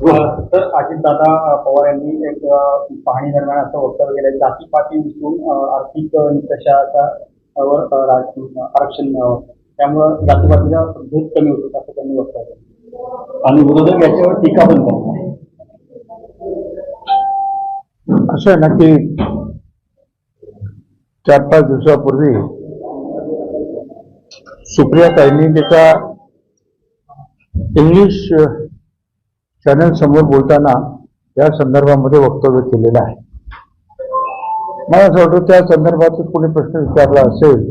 तर अजितदादा पवार यांनी एक पाहणी दरम्यान असं वक्तव्य केलं. जातीपाती विसरून अ, आर्थिक निकषाचा आरक्षण मिळावं. त्यामुळं जातीपातीचा भेद कमी होतो असं त्यांनी वक्तव्य केलं. आणि विरोधक याच्यावर टीका पण करतात. असं आहे ना की चार पाच दिवसापूर्वी सुप्रिया ताईंनी त्याचा इंग्लिश चॅनल समोर बोलताना या संदर्भामध्ये वक्तव्य केलेलं आहे. मला असं वाटतं त्या संदर्भातच कोणी प्रश्न विचारला असेल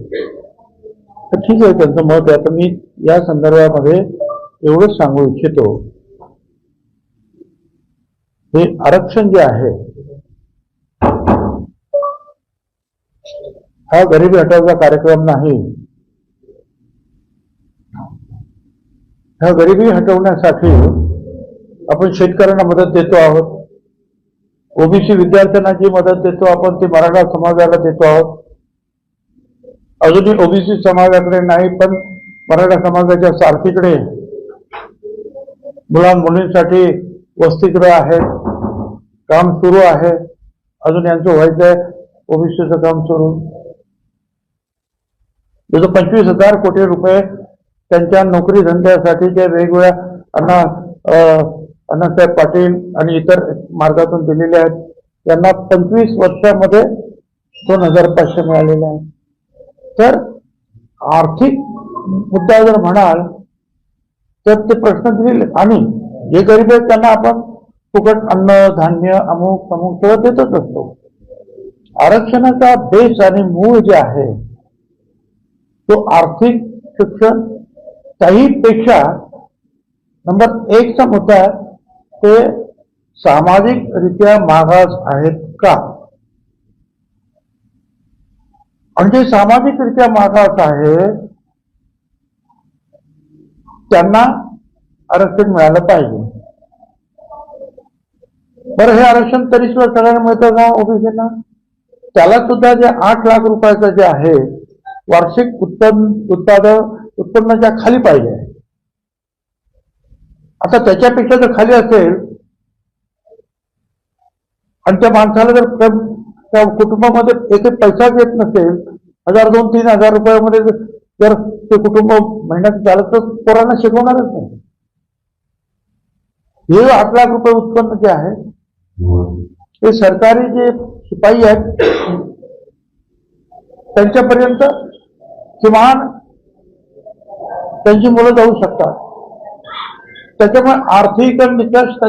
तर ठीक आहे त्यांचं मत आहे. आता मी या संदर्भामध्ये एवढंच सांगू इच्छितो. हे आरक्षण जे आहे हा गरिबी हटवचा कार्यक्रम नाही. हा गरिबी हटवण्यासाठी आपण शेतकऱ्यांना मदत देतो आहोत. ओबीसी विद्यार्थ्यांना जी मदत देतो. आपण ती मराठा समाजाला देतो आहोत. अजूनही ओबीसी समाजाकडे नाही पण मराठा समाजाच्या सारथीकडे मुलां मुलींसाठी वसतिगृह आहेत काम सुरू आहे. अजून यांचं व्हायचं आहे ओबीसीचं काम सुरू. जसं पंचवीस हजार कोटी रुपये त्यांच्या नोकरी धंद्यासाठी जे वेगवेगळ्या अन्ना अण्णासाहेब पाटील आणि इतर मार्गातून दिलेले आहेत. त्यांना पंचवीस वर्षामध्ये दोन हजार पाचशे मिळालेले आहेत तर आर्थिक मुद्दा जर म्हणाल तर ते प्रश्न दिलेले आणि जे गरीब आहेत त्यांना आपण फुकट अन्न धान्य अमुक अमुक सगळं देतच असतो. आरक्षणाचा बेस आणि मूळ जे आहे तो आर्थिक शिक्षणपेक्षा नंबर एकचा मुद्दा आहे ते सामाजिकरित्या मागास आहेत का? आणि जे सामाजिकरित्या मागास आहे त्यांना आरक्षण मिळालं पाहिजे. बरं हे आरक्षण तरी सुद्धा सगळ्यांना मिळतं का ओबीसीना? त्याला सुद्धा जे आठ लाख रुपयाचं जे आहे वार्षिक उत्पन्न उत्पादन उत्पन्नाच्या खाली पाहिजे. आता त्याच्यापेक्षा जर खाली असेल आणि त्या माणसाला जर त्या- कुटुंबामध्ये एक एक पैसाच येत नसेल हजार दोन तीन हजार रुपयामध्ये जर- ते कुटुंब महिन्यात झालं तर पोरांना शिकवणारच नाही. हे आठ लाख रुपये उत्पन्न जे आहे ते सरकारी जे शिपाई आहेत त्यांच्यापर्यंत किमान त्यांची मुलं जाऊ शकतात. त्याच्यामुळे आर्थिक निकष